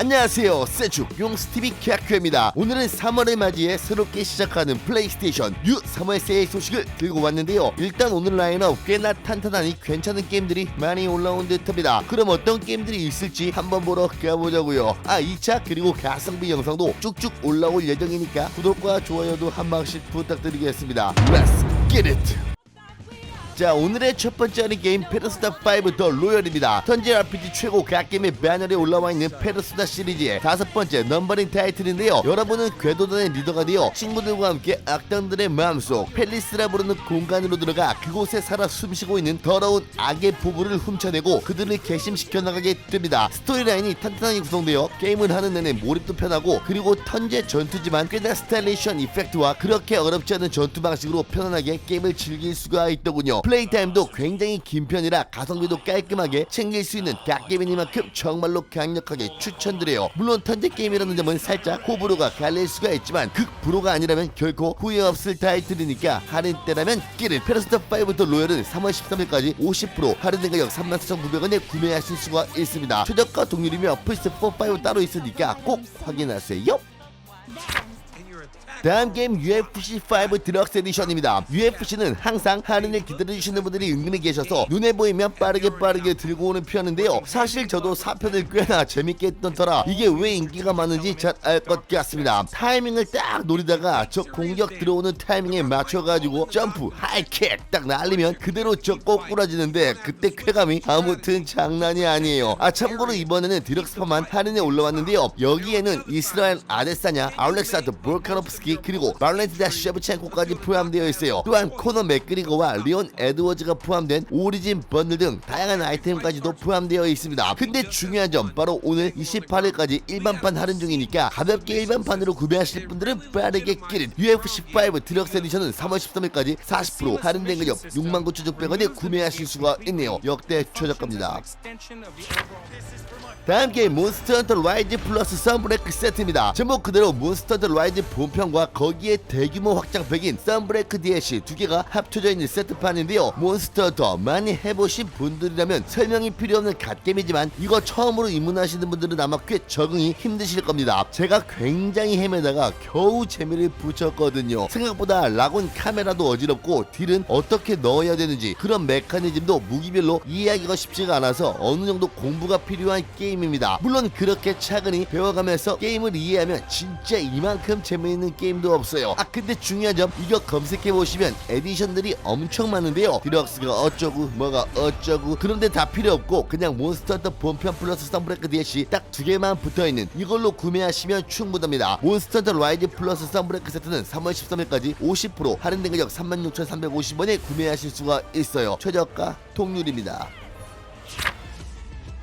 안녕하세요. 세축 용스TV 캬큐입니다. 오늘은 3월을 맞이해 새롭게 시작하는 플레이스테이션 뉴 3월 세일 소식을 들고 왔는데요. 일단 오늘 라인업 꽤나 탄탄하니 괜찮은 게임들이 많이 올라온 듯합니다. 그럼 어떤 게임들이 있을지 한번 보러 가보자고요. 아 2차 그리고 가성비 영상도 쭉쭉 올라올 예정이니까 구독과 좋아요도 한 방씩 부탁드리겠습니다. Let's get it! 자 오늘의 첫 번째 하는 게임 페르소나 5더 로열입니다. 턴제 RPG 최고 갓게임의 배너에 올라와 있는 페르소나 시리즈의 다섯 번째 넘버링 타이틀인데요. 여러분은 궤도단의 리더가 되어 친구들과 함께 악당들의 마음속 펠리스라 부르는 공간으로 들어가 그곳에 살아 숨쉬고 있는 더러운 악의 보부를 훔쳐내고 그들을 개심시켜 나가게 됩니다. 스토리라인이 탄탄하게 구성되어 게임을 하는 내내 몰입도 편하고 그리고 턴제 전투지만 꽤나 스타일리시한 이펙트와 그렇게 어렵지 않은 전투 방식으로 편안하게 게임을 즐길 수가 있더군요 플레이 타임도 굉장히 긴 편이라 가성비도 깔끔하게 챙길 수 있는 갓게임이니만큼 정말로 강력하게 추천드려요. 물론 턴제 게임이라는 점은 살짝 호불호가 갈릴 수가 있지만 극불호가 아니라면 결코 후회 없을 타이틀이니까 할인 때라면 끼를 페르스타 5더 로열은 3월 13일까지 50% 할인된 가격 34,900원에 구매하실 수가 있습니다. 최저가 동률이며 플스4 5 따로 있으니까 꼭 확인하세요 다음 게임 UFC5 드럭스 에디션입니다. UFC는 항상 할인을 기다려주시는 분들이 은근히 계셔서 눈에 보이면 빠르게 빠르게 들고 오는 편인데요. 사실 저도 4편을 꽤나 재밌게 했던 터라 이게 왜 인기가 많은지 잘 알 것 같습니다. 타이밍을 딱 노리다가 저 공격 들어오는 타이밍에 맞춰가지고 점프, 하이킥 딱 날리면 그대로 저 꼬꾸라지는데 그때 쾌감이 아무튼 장난이 아니에요. 아 참고로 이번에는 디럭스파만 할인에 올라왔는데요. 여기에는 이스라엘 아데사냐, 알렉산더 볼카노프스키 그리고 말렌티다 셰브첸코까지 포함되어 있어요. 또한 코너 맥그리거와 리온 에드워즈가 포함된 오리진 번들 등 다양한 아이템까지도 포함되어 있습니다. 근데 중요한 점 바로 오늘 28일까지 일반판 할인 중이니까 가볍게 일반판으로 구매하실 분들은 빠르게 끼린 UFC5 디럭스 에디션은 3월 13일까지 40% 할인된 가격 69,600원에 구매하실 수가 있네요. 역대 최저가입니다. 다음 게임 몬스터 헌터 라이즈 플러스 썬브레이크 세트입니다. 제목 그대로 몬스터 헌터 라이즈 본편과 거기에 대규모 확장팩인 썬브레이크 DLC 두 개가 합쳐져 있는 세트판인데요. 몬스터 헌터 많이 해보신 분들이라면 설명이 필요 없는 갓겜이지만 이거 처음으로 입문하시는 분들은 아마 꽤 적응이 힘드실 겁니다. 제가 굉장히 헤매다가 겨우 재미를 붙였거든요. 생각보다 라곤 카메라도 어지럽고 딜은 어떻게 넣어야 되는지 그런 메커니즘도 무기별로 이해하기가 쉽지가 않아서 어느 정도 공부가 필요한 게임입니다. 물론 그렇게 차근히 배워가면서 게임을 이해하면 진짜 이만큼 재미있는 게임 도 없어요. 아 근데 중요한 점 이거 검색해 보시면 에디션들이 엄청 많은데요. 디럭스가 어쩌고 뭐가 어쩌고 그런데 다 필요 없고 그냥 몬스터 헌터 본편 플러스 썬브레이크 DLC 딱 두 개만 붙어 있는 이걸로 구매하시면 충분합니다. 몬스터 헌터 라이즈 플러스 썬브레이크 세트는 3월 13일까지 50% 할인된 가격 36,350원에 구매하실 수가 있어요. 최저가 통률입니다.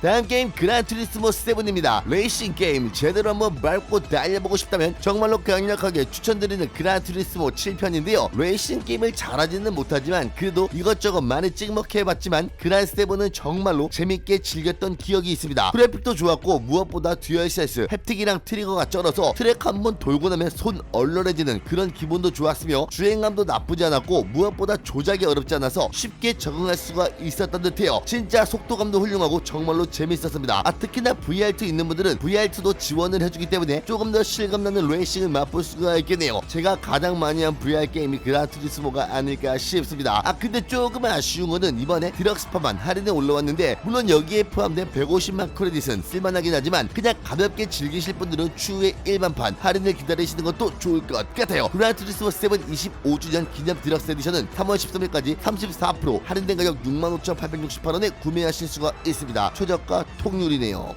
다음 게임 그란투리스모 7입니다. 레이싱 게임 제대로 한번 밟고 달려보고 싶다면 정말로 강력하게 추천드리는 그란투리스모 7편인데요. 레이싱 게임을 잘하지는 못하지만 그래도 이것저것 많이 찍먹해봤지만 그란7은 정말로 재밌게 즐겼던 기억이 있습니다. 그래픽도 좋았고 무엇보다 듀얼센스, 햅틱이랑 트리거가 쩔어서 트랙 한 번 돌고 나면 손 얼얼해지는 그런 기분도 좋았으며 주행감도 나쁘지 않았고 무엇보다 조작이 어렵지 않아서 쉽게 적응할 수가 있었던 듯해요. 진짜 속도감도 훌륭하고 정말로 재밌었습니다. 아 특히나 VR2 있는 분들은 VR2도 지원을 해주기 때문에 조금 더 실감나는 레이싱을 맛볼 수가 있겠네요. 제가 가장 많이 한 VR 게임이 그라투리스모가 아닐까 싶습니다. 아 근데 조금 아쉬운 거는 이번에 디럭스파만 할인에 올라왔는데 물론 여기에 포함된 150만 크레딧은 쓸만하긴 하지만 그냥 가볍게 즐기실 분들은 추후에 일반판 할인을 기다리시는 것도 좋을 것 같아요. 그라투리스모 7 25주년 기념 디럭스 에디션은 3월 13일까지 34% 할인된 가격 65,868원에 구매하실 수가 있습니다. 최저 가 통률이네요.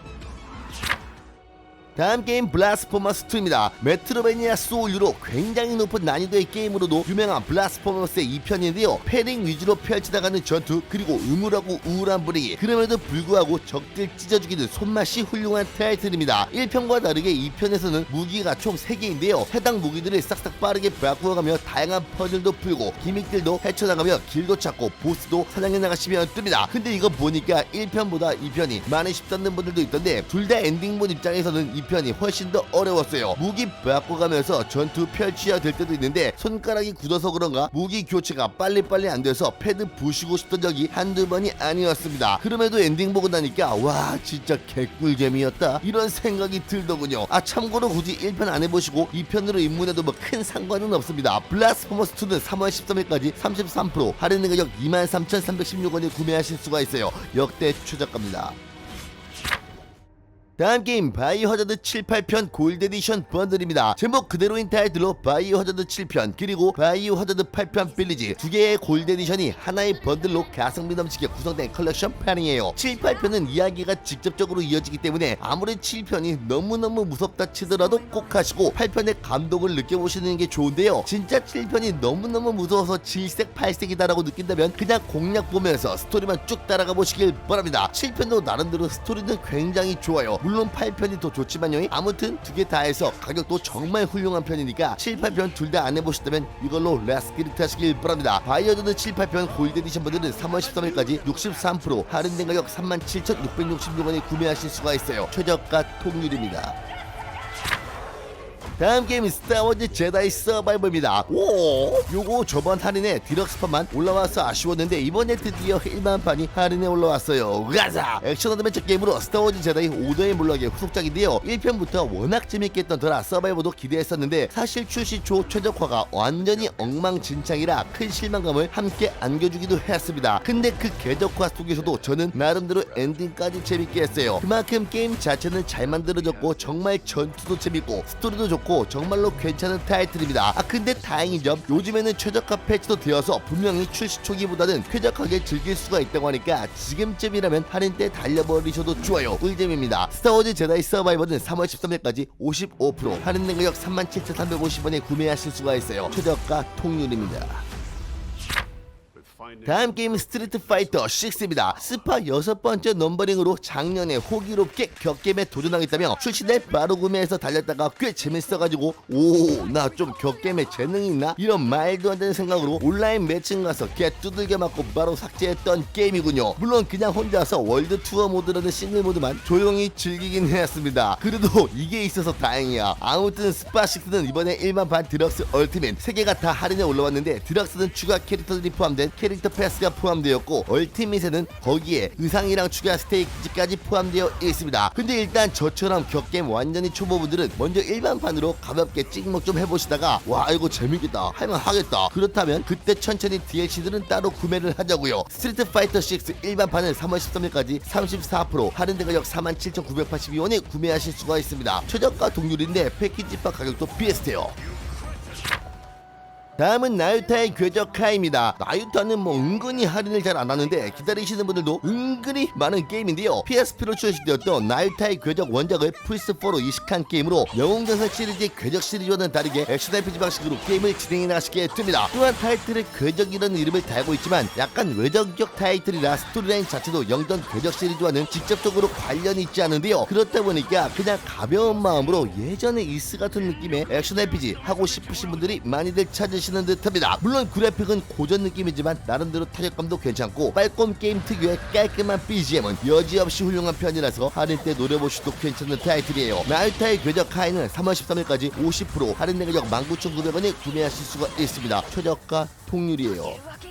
다음 게임 블라스포머스 2입니다. 메트로베니아 소울유로 굉장히 높은 난이도의 게임으로도 유명한 블라스포머스의 2편인데요. 패링 위주로 펼치다가는 전투 그리고 음울하고 우울한 분위기 그럼에도 불구하고 적들 찢어주기는 손맛이 훌륭한 타이틀입니다. 1편과 다르게 2편에서는 무기가 총 3개인데요. 해당 무기들을 싹싹 빠르게 바꾸어가며 다양한 퍼즐도 풀고 기믹들도 헤쳐나가며 길도 찾고 보스도 사냥해 나가시면 뜹니다. 근데 이거 보니까 1편보다 2편이 많이 쉽다는 분들도 있던데 둘 다 엔딩본 입장에서는 2편이 훨씬 더 어려웠어요. 무기 바꿔가면서 전투 펼쳐야 될 때도 있는데 손가락이 굳어서 그런가 무기 교체가 빨리빨리 안 돼서 패드 부시고 싶던 적이 한두 번이 아니었습니다. 그럼에도 엔딩 보고 나니까 와 진짜 개꿀잼이었다 이런 생각이 들더군요. 아 참고로 굳이 1편 안 해보시고 2편으로 입문해도 뭐 큰 상관은 없습니다. 블라스포머스 2는 3월 13일까지 33% 할인 가격 23,316원에 구매하실 수가 있어요. 역대 최저가입니다. 다음 게임 바이오하자드 7, 8편 골드 에디션 번들입니다. 제목 그대로인 타이틀로 바이오하자드 7편 그리고 바이오하자드 8편 빌리지 두 개의 골드 에디션이 하나의 번들로 가성비 넘치게 구성된 컬렉션 판이에요. 7, 8편은 이야기가 직접적으로 이어지기 때문에 아무리 7편이 너무너무 무섭다 치더라도 꼭 하시고 8편의 감동을 느껴보시는 게 좋은데요. 진짜 7편이 너무너무 무서워서 질색 팔색이다라고 느낀다면 그냥 공략 보면서 스토리만 쭉 따라가 보시길 바랍니다. 7편도 나름대로 스토리는 굉장히 좋아요. 물론 8편이 더 좋지만요. 아무튼 두 개 다 해서 가격도 정말 훌륭한 편이니까 7, 8편 둘 다 안 해보셨다면 이걸로 레스키리트 하시길 바랍니다. 바이오드는 7, 8편 골드 에디션 분들은 3월 13일까지 63% 할인된 가격 37,666원에 구매하실 수가 있어요. 최저가 통률입니다. 다음 게임은 스타워즈 제다이 서바이벌입니다. 오, 요거 저번 할인에 디럭스판만 올라와서 아쉬웠는데 이번에 드디어 일반판이 할인에 올라왔어요. 가자! 액션 어드벤처 게임으로 스타워즈 제다이 오더의 몰락의 후속작인데요. 1편부터 워낙 재밌게 했던 더라 서바이벌도 기대했었는데 사실 출시 초 최적화가 완전히 엉망진창이라 큰 실망감을 함께 안겨주기도 했습니다. 근데 그 궤적화 속에서도 저는 나름대로 엔딩까지 재밌게 했어요. 그만큼 게임 자체는 잘 만들어졌고 정말 전투도 재밌고 스토리도 좋고 정말로 괜찮은 타이틀입니다. 아 근데 다행인 점 요즘에는 최저가 패치도 되어서 분명히 출시 초기보다는 쾌적하게 즐길 수가 있다고 하니까 지금쯤이라면 할인 때 달려버리셔도 좋아요. 꿀잼입니다. 스타워즈 제다이 서바이벌은 3월 13일까지 55% 할인된 가격 37,350원에 구매하실 수가 있어요. 최저가 통률입니다. 다음 게임은 스트리트 파이터 6입니다. 스파 여섯 번째 넘버링으로 작년에 호기롭게 격겜에 도전하겠다며 출시될 바로 구매해서 달렸다가 꽤 재밌어가지고 오 나 좀 격겜에 재능이 있나 이런 말도 안 되는 생각으로 온라인 매칭 가서 개 두들겨 맞고 바로 삭제했던 게임이군요. 물론 그냥 혼자서 월드 투어 모드라는 싱글 모드만 조용히 즐기긴 했습니다. 그래도 이게 있어서 다행이야. 아무튼 스파 6는 이번에 일반 반 디럭스 얼티밋 세 개가 다 할인에 올라왔는데 디럭스는 추가 캐릭터들이 포함된 캐릭터 패스가 포함되었고 얼티밋에는 거기에 의상이랑 추가 스테이지까지 포함되어 있습니다. 근데 일단 저처럼 격겜 완전히 초보분들은 먼저 일반판으로 가볍게 찍먹 좀 해보시다가 와 이거 재밌겠다 할만 하겠다 그렇다면 그때 천천히 DLC들은 따로 구매를 하자고요. 스트리트 파이터 6 일반판은 3월 13일까지 34% 할인된 가격 47,982원에 구매하실 수가 있습니다. 최저가 동률인데 패키지 파 가격도 비슷해요. 다음은 나유타의 궤적카입니다. 나유타는 뭐 은근히 할인을 잘 안 하는데 기다리시는 분들도 은근히 많은 게임인데요. PSP로 출시되었던 나유타의 궤적 원작을 플스4로 이식한 게임으로 영웅전설 시리즈의 궤적 시리즈와는 다르게 액션 RPG 방식으로 게임을 진행해 나가시게 됩니다. 또한 타이틀에 궤적이라는 이름을 달고 있지만 약간 외적격 타이틀이라 스토리라인 자체도 영전 궤적 시리즈와는 직접적으로 관련이 있지 않은데요. 그렇다 보니까 그냥 가벼운 마음으로 예전의 이스 같은 느낌의 액션 RPG 하고 싶으신 분들이 많이들 찾으시는 듯합니다. 물론 그래픽은 고전 느낌이지만 나름대로 타격감도 괜찮고 빨꼼 게임 특유의 깔끔한 BGM은 여지없이 훌륭한 편이라서 할인 때 노려보셔도 괜찮은 타이틀이에요. 나유타의 궤적 카이는 3월 13일까지 50% 할인된 가격 19,900원에 구매하실 수가 있습니다. 최저가 통률이에요.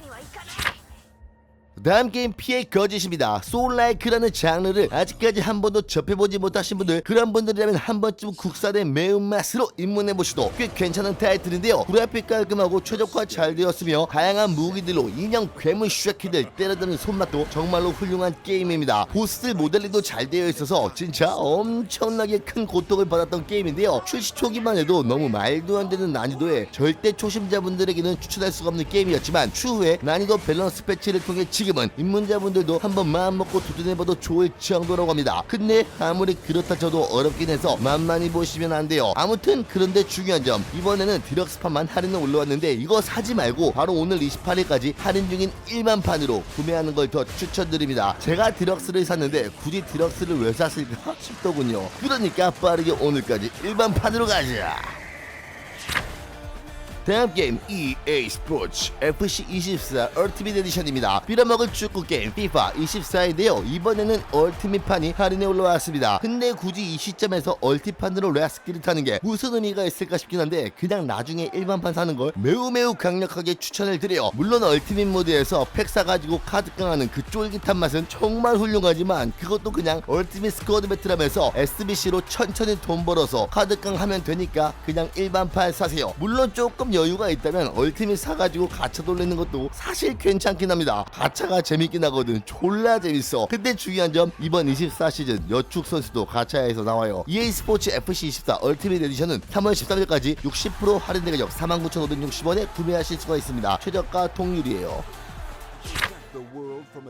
다음 게임 피해 거짓입니다. 소울라이크라는 장르를 아직까지 한 번도 접해보지 못하신 분들 그런 분들이라면 한 번쯤 국산의 매운맛으로 입문해보시도 꽤 괜찮은 타이틀인데요. 그래픽 깔끔하고 최적화 잘 되었으며 다양한 무기들로 인형 괴물 슈레키들 때려드는 손맛도 정말로 훌륭한 게임입니다. 보스 모델링도 잘 되어 있어서 진짜 엄청나게 큰 고통을 받았던 게임인데요. 출시 초기만 해도 너무 말도 안 되는 난이도에 절대 초심자분들에게는 추천할 수가 없는 게임이었지만 추후에 난이도 밸런스 패치를 통해 지금 은 입문자분들도 한번 마음먹고 도전해봐도 좋을 정도라고 합니다. 근데 아무리 그렇다 쳐도 어렵긴 해서 만만히 보시면 안 돼요. 아무튼 그런데 중요한 점 이번에는 디럭스판만 할인을 올라왔는데 이거 사지 말고 바로 오늘 28일까지 할인 중인 일반판으로 구매하는 걸 더 추천드립니다. 제가 디럭스를 샀는데 굳이 디럭스를 왜 샀을까 싶더군요. 그러니까 빠르게 오늘까지 일반판으로 가자. 다음 게임 EA 스포츠 FC24 얼티밋 에디션입니다. 빌어먹을 축구 게임 FIFA 24인데요. 이번에는 얼티밋판이 할인에 올라왔습니다. 근데 굳이 이 시점에서 얼티판으로 레스키를 타는 게 무슨 의미가 있을까 싶긴 한데 그냥 나중에 일반판 사는 걸 매우 매우 강력하게 추천을 드려요. 물론 얼티밋 모드에서 팩 사가지고 카드 깡하는 그 쫄깃한 맛은 정말 훌륭하지만 그것도 그냥 얼티밋 스쿼드 배틀하면서 SBC로 천천히 돈 벌어서 카드 깡 하면 되니까 그냥 일반판 사세요. 물론 조금 여유가 있다면 얼티밋 사가지고 가차 돌리는 것도 사실 괜찮긴 합니다. 가차가 재밌긴 하거든. 졸라 재밌어. 근데 중요한 점 이번 24 시즌 여축 선수도 가차에서 나와요. EA 스포츠 FC24 얼티밋 에디션은 3월 13일까지 60% 할인된 가격 49,560원에 구매하실 수가 있습니다. 최저가 통률이에요.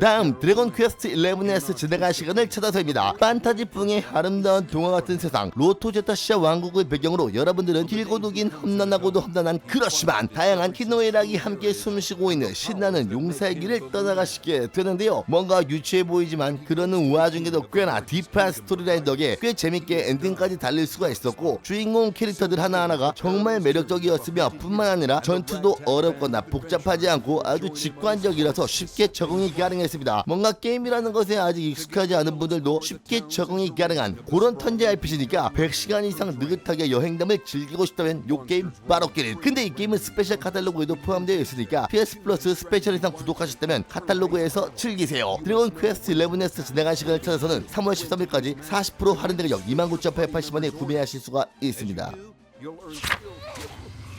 다음 드래곤 퀘스트 11에서 지나갈 시간을 찾아서입니다. 판타지풍의 아름다운 동화 같은 세상 로토 제타시아 왕국을 배경으로 여러분들은 길고 누긴 험난하고도 험난한 그렇지만 다양한 희노애락이 함께 숨쉬고 있는 신나는 용사의 길을 떠나가시게 되는데요. 뭔가 유치해 보이지만 그러는 와중에도 꽤나 딥한 스토리라인 덕에 꽤 재밌게 엔딩까지 달릴 수가 있었고 주인공 캐릭터들 하나하나가 정말 매력적이었으며 뿐만 아니라 전투도 어렵거나 복잡하지 않고 아주 직관적이라서 쉽게 적응이 가능했습니다. 뭔가 게임이라는 것에 아직 익숙하지 않은 분들도 쉽게 적응이 가능한 그런 턴제 RPG니까 100시간 이상 느긋하게 여행담을 즐기고 싶다면 요 게임 바로 끼는 근데 이 게임은 스페셜 카탈로그에도 포함되어 있으니까 PS 플러스 스페셜 이상 구독하셨다면 카탈로그에서 즐기세요. 드래곤 퀘스트 11에서 진행한 시간을 찾아서는 3월 13일까지 40% 할인된 가격 29,880원에 구매하실 수가 있습니다.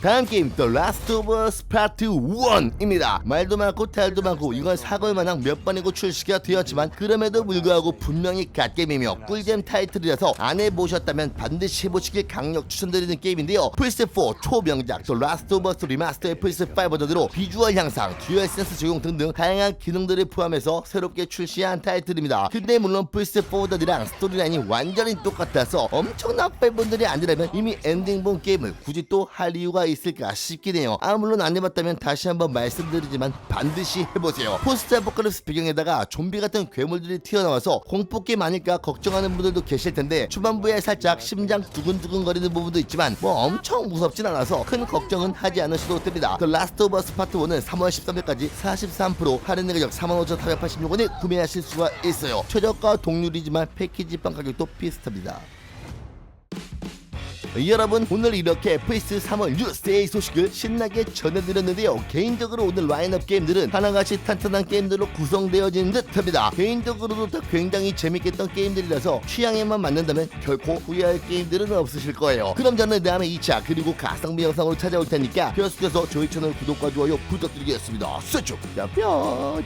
다음 게임 The Last of Us Part 1입니다. 말도 많고 탈도 많고 이건 사골 마냥 몇 번이고 출시가 되었지만 그럼에도 불구하고 분명히 갓게임이며 꿀잼 타이틀이라서 안 해보셨다면 반드시 해보시길 강력 추천드리는 게임인데요. 플스4 초명작 The Last of Us 리마스터의 플스5 버전으로 비주얼 향상, 듀얼센스 적용 등등 다양한 기능들을 포함해서 새롭게 출시한 타이틀입니다. 근데 물론 플스4 버전이랑 스토리라인이 완전히 똑같아서 엄청난 팬분들이 아니라면 이미 엔딩 본 게임을 굳이 또 할 이유가 있을까 싶긴 해요. 아 물론 안 해봤다면 다시 한번 말씀드리지만 반드시 해보세요. 포스트 아포칼립스 배경에다가 좀비 같은 괴물들이 튀어나와서 공포 게임 아닐까 걱정하는 분들도 계실 텐데 초반부에 살짝 심장 두근두근 거리는 부분도 있지만 뭐 엄청 무섭진 않아서 큰 걱정은 하지 않으셔도 됩니다. The Last of Us Part 1은 3월 13일까지 43% 할인 가격 45,486원에 구매하실 수가 있어요. 최저가 동률이지만 패키지판 가격도 비슷합니다. 여러분 오늘 이렇게 PS 3월 뉴스데이 소식을 신나게 전해드렸는데요. 개인적으로 오늘 라인업 게임들은 하나같이 탄탄한 게임들로 구성되어진 듯합니다. 개인적으로도 다 굉장히 재밌겠던 게임들이라서 취향에만 맞는다면 결코 후회할 게임들은 없으실 거예요. 그럼 저는 다음에 2차 그리고 가성비 영상으로 찾아올 테니까 계속해서 저희 채널 구독과 좋아요 부탁드리겠습니다. 수축 뿅뿅